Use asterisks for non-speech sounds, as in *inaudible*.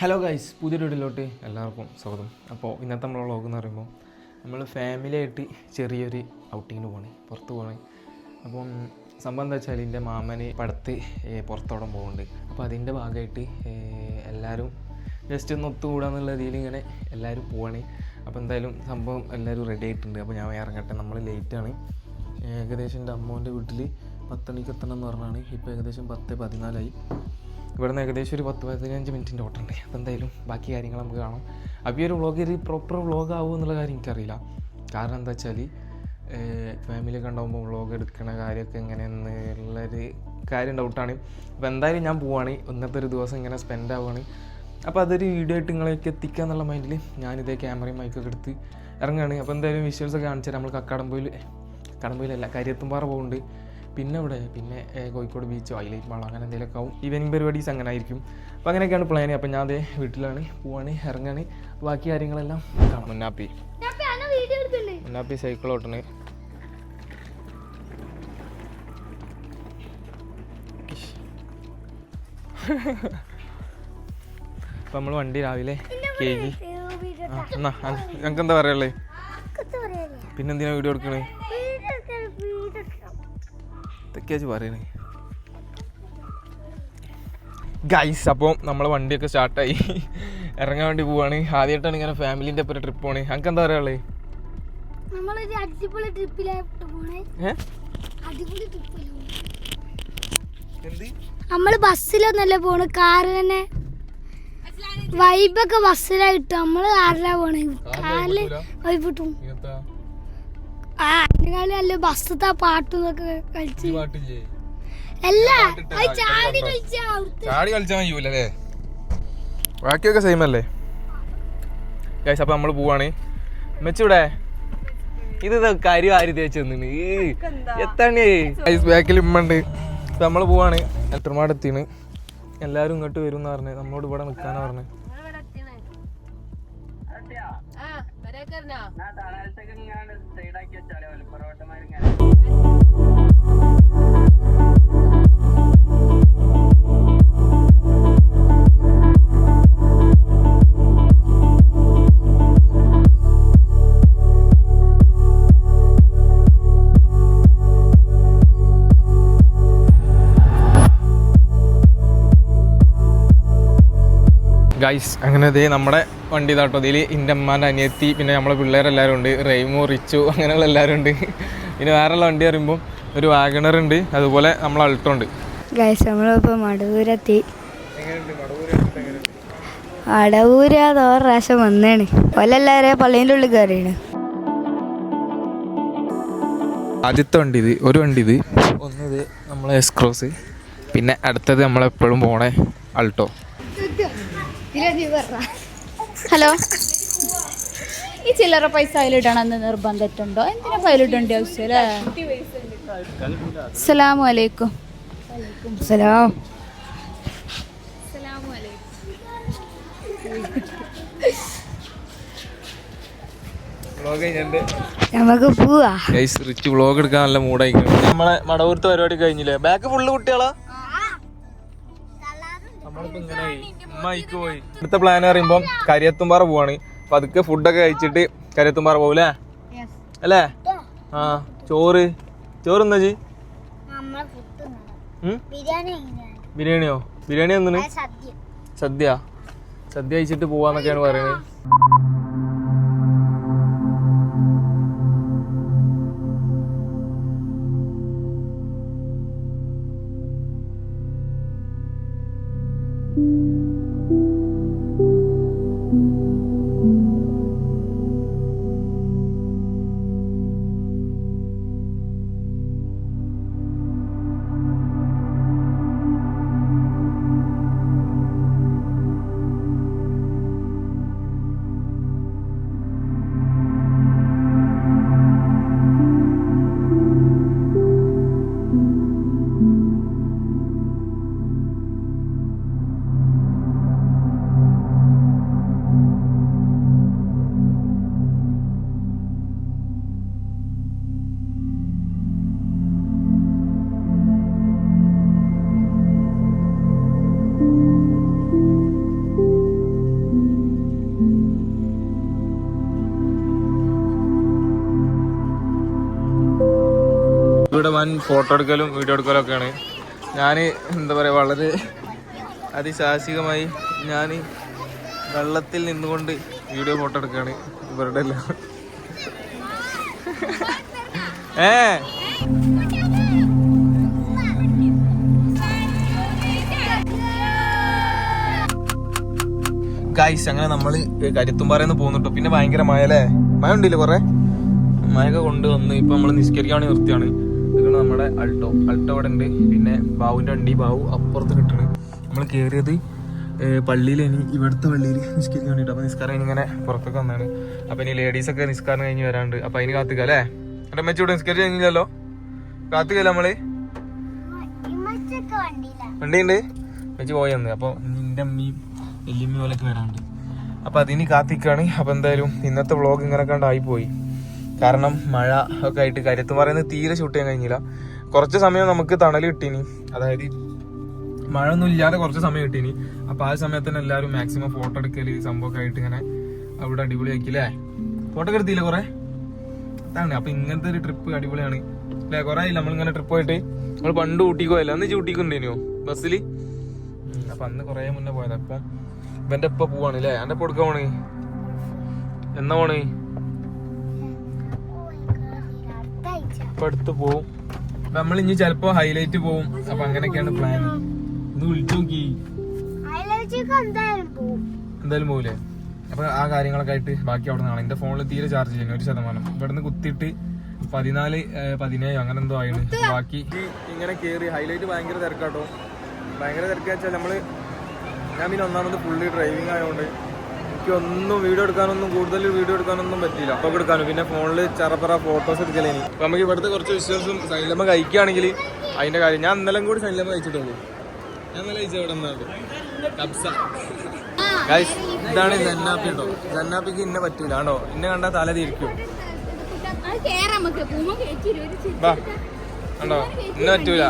Hello guys പുതിയൊരു വീട്ടിലോട്ട് എല്ലാവർക്കും സ്വാഗതം. അപ്പോൾ ഇന്നത്തെ നമ്മളെ വ്ളോഗ് എന്ന് പറയുമ്പോൾ നമ്മൾ ഫാമിലി ആയിട്ട് ചെറിയൊരു ഔട്ടിങ്ങിന് പോകണേ പുറത്ത് പോകണേ അപ്പം സംഭവം എന്താ വെച്ചാൽ എന്റെ മാമന് പടത്ത് പുറത്തോടം പോകുന്നുണ്ട് അപ്പോൾ അതിന്റെ ഭാഗമായിട്ട് എല്ലാവരും ജസ്റ്റ് ഒന്ന് ഒത്തുകൂടാന്നുള്ള രീതിയിൽ ഇങ്ങനെ എല്ലാവരും പോവാണ്. അപ്പോൾ എന്തായാലും സംഭവം എല്ലാവരും റെഡി ആയിട്ടുണ്ട്. അപ്പോൾ ഞാൻ ഇറങ്ങട്ടെ. നമ്മൾ ലേറ്റാണ് ഏകദേശം എന്റെ അമ്മോന്റെ വീട്ടിൽ പത്തണിക്ക് എത്തണം എന്ന് പറഞ്ഞാണ്. ഇപ്പോൾ ഏകദേശം പത്ത് പതിനാലായി. ഇവിടെ നിന്ന് ഏകദേശം ഒരു പത്ത് പതിനഞ്ച് മിനിറ്റിന്റെ ഓട്ടുണ്ട് അപ്പോൾ എന്തായാലും ബാക്കി കാര്യങ്ങൾ നമുക്ക് കാണാം. അപ്പോൾ ഈ ഒരു വ്ളോഗ് ഒരു പ്രോപ്പർ വ്ളോഗ് ആവും എന്നുള്ള കാര്യം എനിക്കറിയില്ല. കാരണം എന്താ വെച്ചാൽ ഫാമിലി കണ്ടാകുമ്പോൾ വ്ളോഗ് എടുക്കണ കാര്യമൊക്കെ എങ്ങനെയെന്നുള്ളൊരു കാര്യം ഡൗട്ടാണ് അപ്പോൾ എന്തായാലും ഞാൻ പോവാണ്. ഇന്നത്തെ ഒരു ദിവസം ഇങ്ങനെ സ്പെൻഡ് ആവുകയാണ് അപ്പോൾ അതൊരു വീഡിയോ ആയിട്ട് നിങ്ങളേക്ക് എത്തിക്കുക എന്നുള്ള മൈൻഡിൽ ഞാനിതേ ക്യാമറയും മൈക്കൊക്കെ എടുത്ത് ഇറങ്ങുകയാണ്. അപ്പോൾ എന്തായാലും വിഷ്വൽസ് ഒക്കെ കാണിച്ചു തരാം നമ്മൾ കക്കാടംപോയിൽ കടമ്പയിലല്ല കരിയത്തുംപാറ പോകുന്നുണ്ട്. പിന്നെ ഇവിടെ പിന്നെ കോഴിക്കോട് ബീച്ചോ ഹൈലൈറ്റ് മാളോ അങ്ങനെ എന്തെങ്കിലുമൊക്കെ ആവും. ഈവനിങ് പരിപാടീസ് അങ്ങനെ ആയിരിക്കും അപ്പോൾ അങ്ങനെയൊക്കെയാണ് പ്ലാൻ അപ്പോൾ ഞാൻ അതേ വീട്ടിലാണ് പോവാണ് ഇറങ്ങാണ് ബാക്കി കാര്യങ്ങളെല്ലാം കാണാം. മുന്നാപ്പി. മുന്നാപ്പി സൈക്കിൾ ഓട്ടണ്. അപ്പം നമ്മൾ വണ്ടി രാവിലെ കേക്ക് ആ എന്നാ ഞങ്ങൾക്ക് എന്താ പറയുള്ളേ പിന്നെന്തിനാ വീഡിയോ എടുക്കണേ? ഇതൊക്കെയാച്ച് പറയണേ. ഗൈസ് അപ്പോൾ നമ്മളെ വണ്ടിയൊക്കെ സ്റ്റാർട്ടായി. ഇറങ്ങാൻ വേണ്ടി പോവാണ്. ആദ്യമായിട്ടാണ് ഇങ്ങനെ ഫാമിലിന്റെ ഒപ്പം ട്രിപ്പ് പോണേ. ഞങ്ങൾക്ക് എന്താ പറയാ നമ്മൾ ബസ്സിലൊന്നല്ല പോണ് കാറ് തന്നെ വൈബൊക്കെ ബസ്സിലായിട്ട് നമ്മൾ കാറിലാ പോണേ. കാറിൽ വൈബ് കിട്ടും. ആ അതിനെക്കാളും നല്ല ബസ്സത്തെ പാട്ടും ഇതൊക്കെ കളിച്ച് പാട്ടില്ലേ അല്ല അത് ചാടി കളിച്ച അവിടുത്തെ ചാടി കളിച്ചാൽ കഴിയൂലേ ബാക്കിയൊക്കെ സെയിം അല്ലേ? ഗൈസ് അപ്പോൾ നമ്മൾ പോവാണ്. മെച്ചൂടെ ഇത് കാര്യം ആര് തേച്ച് തന്നിന്. എത്താണ്? ഗൈസ് ബാക്കിൽ ഉമ്മണ്ട് നമ്മൾ പോവാണ്. എത്രമാട് എത്തിണ് എല്ലാവരും ഇങ്ങോട്ട് വരും എന്ന് നമ്മളോട് ഇവിടെ നിൽക്കാനാ പറഞ്ഞത് തലേക്കറിനാ തലാഴ്ചക്ക് ഇങ്ങനെ സൈഡാക്കി വെച്ചാലോ പൊറോട്ടമാരിങ്ങനെ ഗൈസ് അങ്ങനെ ഇതേ നമ്മുടെ വണ്ടി താട്ടോ ഇതിൽ എന്റെ അമ്മാന്റെ അനിയത്തി പിന്നെ നമ്മളെ പിള്ളേരെല്ലാവരും ഉണ്ട്. റെയ്മു റിച്ചു അങ്ങനെയുള്ള എല്ലാവരും ഉണ്ട്. പിന്നെ വേറെയുള്ള വണ്ടി പറയുമ്പോൾ ഒരു വാഗണർ ഉണ്ട്. അതുപോലെ നമ്മൾ അൾട്ടോ ഉണ്ട്. ഗൈസ് നമ്മളിപ്പോൾ മടവൂരെത്തി. അടവൂര് അത് ഓരോ പ്രാവശ്യം വന്നേണ്. ഓലെല്ലാവരെയും പള്ളീന്റെ ഉള്ളിൽ കയറിയാണ് ആദ്യത്തെ വണ്ടി ഇത് ഒരു വണ്ടി ഇത്. ഒന്നിത് നമ്മളെ എസ്ക്രോസ് പിന്നെ അടുത്തത് നമ്മളെപ്പോഴും പോണേ അൾട്ടോ. ഹലോ? ഈ ചില്ലറ പൈസ അതിലിടണമെന്ന് നിർബന്ധമുണ്ടോ എന്തിനാ അതിലിടേണ്ട ആവശ്യം അല്ലേ അസ്സലാമു അലൈക്കും. സലാം നമുക്ക് പോവാ. റിച്ച് വ്ളോഗ് എടുക്കാൻ നല്ല മൂടായി നമ്മളെ മടവൂർത്ത് പരിപാടി കഴിഞ്ഞില്ലേ? ബാക്ക് ഫുള്ള് കുട്ടികളാ? പോയി. അടുത്ത പ്ലാൻ പറയുമ്പോൾ കരിയത്തുംപാറ പോവാണ്. അപ്പൊ അതൊക്കെ ഫുഡൊക്കെ കഴിച്ചിട്ട് കരിയത്തുംപാറ പോകൂലേ അല്ലേ? ആ ചോറ്. ചോറ് എന്താ ജി ബിരിയാണി ബിരിയാണിയോ? ബിരിയാണി എന്തിന്? സദ്യ. സദ്യ. സദ്യ കഴിച്ചിട്ട് പോവാന്നൊക്കെയാണ് പറയുന്നത്. വൻ ഫോട്ടോ എടുക്കലും വീഡിയോ എടുക്കലും ഒക്കെയാണ്. ഞാൻ എന്താ പറയുക വളരെ അതിസാഹസികമായി ഞാൻ വെള്ളത്തിൽ നിന്നുകൊണ്ട് വീഡിയോ ഫോട്ടോ എടുക്കുകയാണ്. ഇവരുടെ എല്ലാം. *laughs* ഏ? ഗൈസ് അങ്ങനെ നമ്മൾ കരുത്തുംപാറന്ന് പോകുന്നുട്ടോ പിന്നെ ഭയങ്കര മഴ അല്ലേ മഴ ഉണ്ടില്ലേ കുറേ? മഴയൊക്കെ കൊണ്ടുവന്ന് ഇപ്പൊ നമ്മൾ നിസ്കരിക്കാണ് നിർത്തിയാണ്. ഇതാണ് നമ്മുടെ അൾട്ടോ. അൾട്ടോ അവിടെ ഉണ്ട് പിന്നെ ബാവുവിന്റെ വണ്ടി ബാവു അപ്പുറത്ത് കിട്ടണ്. നമ്മൾ കയറിയത് പള്ളിയിൽ ഇനി ഇവിടുത്തെ പള്ളിയിൽ നിസ്കരിക്കാൻ വേണ്ടിയിട്ട് അപ്പോൾ നിസ്കാരം കഴിഞ്ഞ് ഇങ്ങനെ പുറത്തൊക്കെ വന്നാണ്. അപ്പോൾ ഇനി ലേഡീസൊക്കെ നിസ്കാരം കഴിഞ്ഞ് വരാണ്ട്. അപ്പോൾ അതിന് കാത്തുക അല്ലേ? എന്റെ അമ്മച്ചി ഇവിടെ നിസ്കരിച്ച് കഴിഞ്ഞില്ലല്ലോ? കാത്തുകയല്ലേ നമ്മൾ? വണ്ടിയുണ്ട്. വെച്ച് പോയി വന്ന്. അപ്പോൾ നിന്റെ അമ്മയും വലിയമ്മയും പോലെയൊക്കെ വരാണ്ട്. അപ്പോൾ അതിന് കാത്തിക്കാണ്. അപ്പോൾ എന്തായാലും ഇന്നത്തെ വ്ളോഗ് ഇങ്ങനെ കണ്ടായി പോയി. കാരണം മഴ ഒക്കെ ആയിട്ട് കരുത്ത് പറയുന്നത് തീരെ ഷൂട്ട് ചെയ്യാൻ കഴിഞ്ഞില്ല. കുറച്ച് സമയം നമുക്ക് തണൽ കിട്ടീനി. അതായത് മഴ ഒന്നും ഇല്ലാതെ കുറച്ച് സമയം കിട്ടീനി. അപ്പൊ ആ സമയത്ത് തന്നെ എല്ലാവരും മാക്സിമം ഫോട്ടോ എടുക്കൽ സംഭവമൊക്കെ ആയിട്ട് ഇങ്ങനെ അവിടെ അടിപൊളിയാക്കില്ലേ ഫോട്ടോ ഒക്കെ എടുത്തില്ലേ കുറെ? അതാണ്. അപ്പൊ ഇങ്ങനത്തെ ഒരു ട്രിപ്പ് അടിപൊളിയാണ്. അല്ലെ? കുറെ ആയില്ല? നമ്മളിങ്ങനെ ട്രിപ്പ് പോയിട്ട്. നമ്മൾ പണ്ട് ഊട്ടിക്ക് പോയല്ലോ? അന്ന് ഊട്ടിക്ക് ഉണ്ടേനോ ബസ്സിൽ അപ്പൊ അന്ന് കുറെ മുന്നേ പോയതാ. ഇപ്പൊ ഇവന്റെ ഇപ്പൊ പോവാണ് അല്ലേ എന്റെ ഇപ്പൊ എടുക്കാൻ പോണേ? എന്നാ പോണ്? ഇപ്പൊ അടുത്ത് പോവും. നമ്മൾ ഇനി ചിലപ്പോ ഹൈലൈറ്റ് പോവും. അപ്പൊ അങ്ങനെയൊക്കെയാണ് പ്ലാൻ ഒന്ന് വിളിച്ചു നോക്കി. എന്തായാലും പോവില്ലേ അപ്പൊ ആ കാര്യങ്ങളൊക്കെ ആയിട്ട് ബാക്കി അവിടെ നിന്നാണ് എന്റെ ഫോണിൽ തീരെ ചാർജ് ചെയ്യുന്നു ഒരു ശതമാനം. ഇവിടുന്ന് കുത്തിയിട്ട് പതിനാല് പതിനേഴ് അങ്ങനെ എന്തോ ആയിരുന്നു ബാക്കി ഇങ്ങനെ കേറി ഹൈലൈറ്റ് ഭയങ്കര തിരക്കാട്ടോ. ഭയങ്കര തിരക്കാച്ചാൽ നമ്മൾ ഞാൻ പിന്നെ ഒന്നാമത് ഫുള്ളി ഡ്രൈവിംഗ് ആയതുകൊണ്ട് എനിക്ക് ഒന്നും വീഡിയോ എടുക്കാനൊന്നും കൂടുതൽ വീഡിയോ എടുക്കാനൊന്നും പറ്റിയില്ല. അപ്പോൾ എടുക്കാനും. പിന്നെ ഫോണിൽ ചെറപ്പറ ഫോട്ടോസ് എടുക്കലേ അപ്പൊ നമുക്ക് ഇവിടുത്തെ കുറച്ച് വിശ്വാസം സൈലമ്മ കഴിക്കുകയാണെങ്കിൽ അതിന്റെ കാര്യം. ഞാൻ ഇന്നലെ കൂടി സൈലമ്മ കഴിച്ചിട്ടുള്ളൂ. ഞാൻ ഇന്നലെ കഴിച്ച ഇവിടെ നിന്നാണ്? കബ്സ. ഗൈസ് ഇതാണ് ജന്നാപ്പി ജന്നാപ്പിക്ക് ഇന്നെ പറ്റൂല. ആണോ? ഇന്നെ കണ്ടാൽ തല തിരിക്കും. ണ്ടോ ഇന്നെ പറ്റൂല.